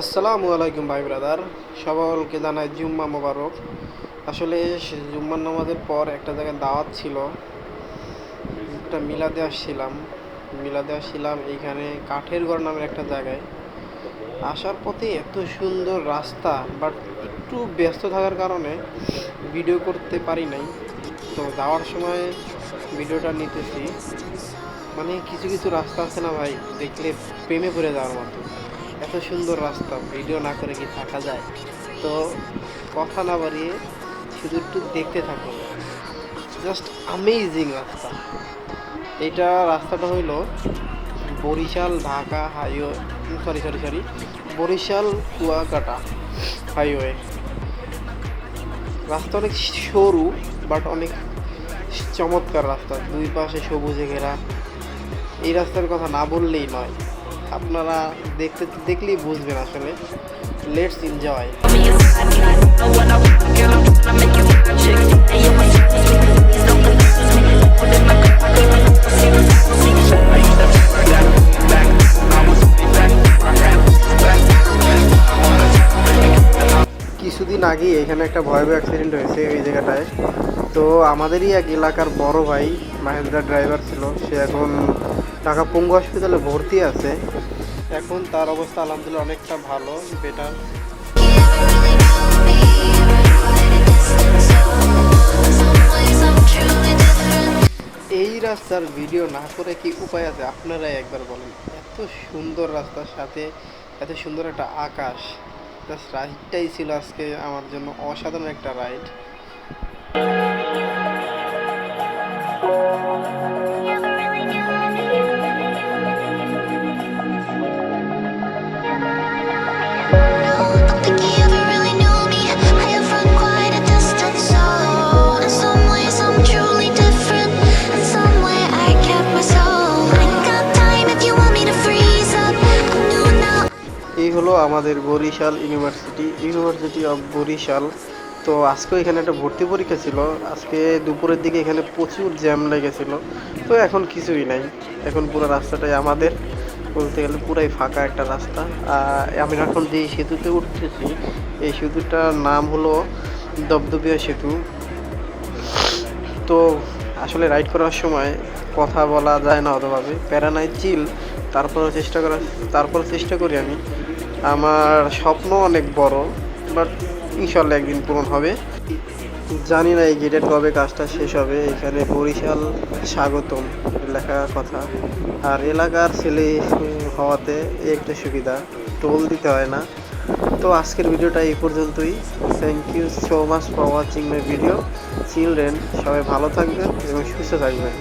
আসসালামু আলাইকুম ভাই ব্রাদার সকলকে জানাই জুম্মা মোবারক। আসলে জুম্মার নামাজের পর একটা জায়গায় দাওয়াত ছিল, একটা মিলাদে আসছিলাম। মিলাদে আসছিলাম এইখানে কাঠের ঘর নামের একটা জায়গায়। আসার পথে এত সুন্দর রাস্তা বাট একটু ব্যস্ত থাকার কারণে ভিডিও করতে পারি নাই। তো যাওয়ার সময় ভিডিওটা নিতেছি। মানে কিছু কিছু রাস্তা আছে না ভাই, দেখলে প্রেমে পড়ে যাওয়ার মতো। এত সুন্দর রাস্তা, ভিডিও না করে কি থাকা যায়? তো কথা না বাড়িয়ে শুধু একটু দেখতে থাকুন জাস্ট আমেজিং রাস্তা। এটা রাস্তাটা হইল Barishal Dhaka highway sorry sorry sorry Barishal Kuakata highway. রাস্তা অনেক সরু বাট অনেক চমৎকার রাস্তা। দুই পাশে সবুজে ঘেরা। এই রাস্তার কথা না বললেই নয়। আপনারা দেখতে দেখলেই বুঝবেন আসলে। লেটস এনজয় কিছুদিন আগে এখানে একটা ভয়াবহ অ্যাক্সিডেন্ট হয়েছে এই জায়গাটায়। তো আমাদেরই এক এলাকার বড় ভাই, মাহেন্দ্রা ড্রাইভার ছিল। সে এখন ঢাকা পঙ্গু হসপিটালে ভর্তি আছে। এখন তার অবস্থা আলহামদুলিল্লাহ অনেকটা ভালো বেটার এই রাস্তার ভিডিও না করে কি উপায় আছে? আপনারাই একবার বলেন। এত সুন্দর রাস্তার সাথে, এত সুন্দর একটা আকাশ। জাস্ট রাইডটাই ছিল আজকে আমার জন্য অসাধারণ একটা রাইড হলো আমাদের Barishal university university of Barishal. তো আজকে এখানে একটা ভর্তি পরীক্ষা ছিল। আজকে দুপুরের দিকে এখানে প্রচুর জ্যাম লেগেছিল। তো এখন কিছুই নাই। এখন পুরো রাস্তাটাই আমাদের। বলতে গেলে পুরাই ফাঁকা একটা রাস্তা। আমি এখন যে সেতুতে উঠতেছি, এই সেতুটার নাম হলো দপদপিয়া সেতু। তো আসলে রাইড করার সময় কথা বলা যায় না অতভাবে। প্যারানাই চিল তারপরে চেষ্টা করার তারপর চেষ্টা করি আমি। আমার স্বপ্ন অনেক বড় বাট ইনশাল্লাহ একদিন পূরণ হবে। জানি না এই গেটের কবে কাজটা শেষ হবে, এখানে বরিশাল স্বাগতম লেখা কথা। আর এলাকার ছেলে হওয়াতে একটা সুবিধা টোল দিতে হয় না। তো আজকের ভিডিওটা এই পর্যন্তই। Thank you so much for watching my video children সবাই ভালো থাকবেন এবং সুস্থ থাকবেন।